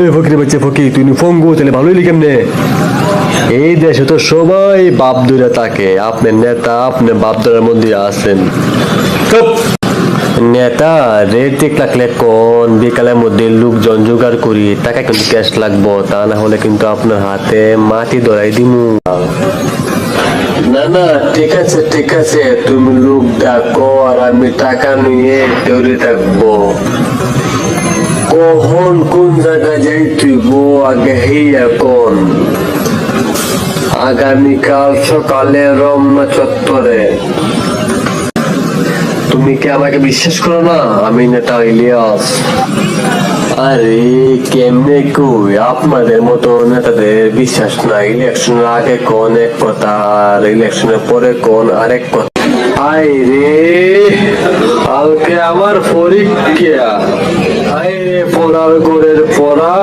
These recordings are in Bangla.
এ ফকির বাচ্চা ফকির তুই ফঙ্গু তাহলে ভালোই লিখেন নে এই দেশে তো সবাই বাপ দূরে থাকে। আপনার নেতা আপনি বাপ দূরের মধ্যে আছেন। নেতা রেট চেক লাগলে কোন? বিকালের মধ্যে লোকজন জোগাড় করি টাকা কিন্তু ক্যাশ লাগবো তা না হলে কিন্তু আপনার হাতে মাটি ধরাই দিমু। না না ঠিক আছে ঠিক আছে। তুমি লোক ডাকো আর আমি টাকা নিয়ে তৈরি থাকব। কখন কোন জায়গায় যাই তুই গো আগে হেই এখন আগামীকাল সকালে রমনা চত্বরে। তুমি কি আমাকে বিশ্বাস করো না? আমি নেতা ইলিয়াস। আরে, কেমনে কই? আপনাদের মতো নেতাদের বিশ্বাস না, ইলেকশনের আগে কোন এক কথা আর ইলেকশনের পরে কোন আরেক কথা। আই রে কালকে আমার পরীক্ষা। রে পড়ার ঘরের পড়া।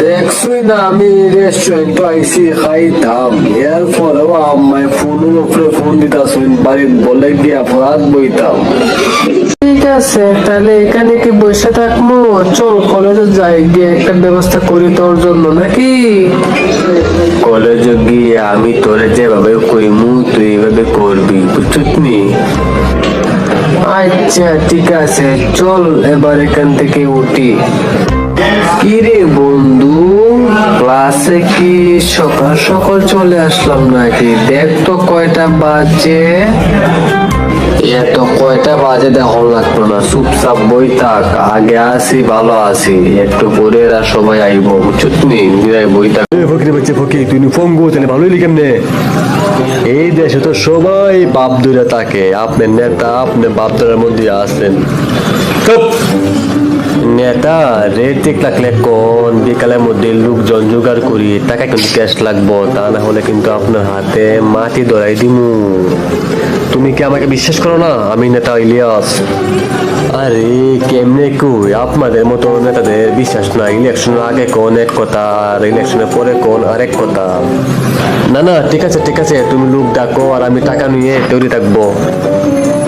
দেখছুই না আমি রেস্টুরেন্ট আইসি খাইতাম। এরপরেও আমায় ফোনের উপরে ফোন দিতাছুন বাড়ির বলে গিয়ে অপরাধ বইতাম। ঠিক আছে তাহলে এখানে কি বসে থাকব? চল কলেজে যাই গিয়ে একটা ব্যবস্থা করি তোর জন্য নাকি? কলেজে গিয়ে আমি তোরে যেভাবে কইমু তুই আচ্ছা ঠিক আছে। চল এবার এখান থেকে উঠি। বন্ধু ক্লাসে কি সকাল সকাল চলে আসলাম নাকি? দেখ তো কয়টা বাজে। এত কয়টা বাজে, দেখো লাগতো না। চুপচাপ বই থাক, আগে আসি, ভালো আসি। একটু পরে এরা সবাই আইব নি? নিজেরাই বই থাক। ফকির বাচ্চা ফকির, তুই ফঙ্গু তাহলে ভালোই লিখেন নে এই দেশে তো সবাই বাপ দূরে থাকে। আপনার নেতা আপনার বাপ দূরের মধ্যে আছেন! নেতা রেট চেক লাগলে কোন? বিকালের মধ্যে লোকজন জোগাড় করি টাকা কিন্তু ক্যাশ লাগবো, তা না হলে কিন্তু আপনার হাতে মাটি ধরাই দিমু। তুমি কি আমাকে বিশ্বাস করো না? আমি নেতা ইলিয়াস। আরে, কেমনে কই? আপনাদের মতো নেতাদের বিশ্বাস না ইলেকশনের আগে কোন এক কথা, আর ইলেকশনের পরে কোন আরেক কথা। না না, ঠিক আছে ঠিক আছে, তুমি লোক ডাকো, আর আমি টাকা নিয়ে তৈরি থাকব।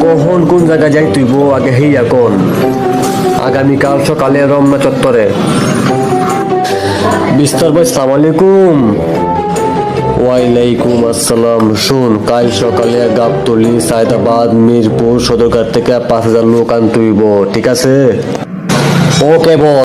কখন কোন জায়গায় যাই তুইব আগে হেই এখন আগামীকাল সকালে রমনা চত্বরে। বিস্তর ভাই সালাম আলাইকুম। ওয়ালাইকুম আসসালাম। শুন, কাল সকালে গাবতলি, সায়দাবাদ, মিরপুর সদরঘাট থেকে পাঁচ হাজার লোক আনতে ঠিক আছে? ওকে বল।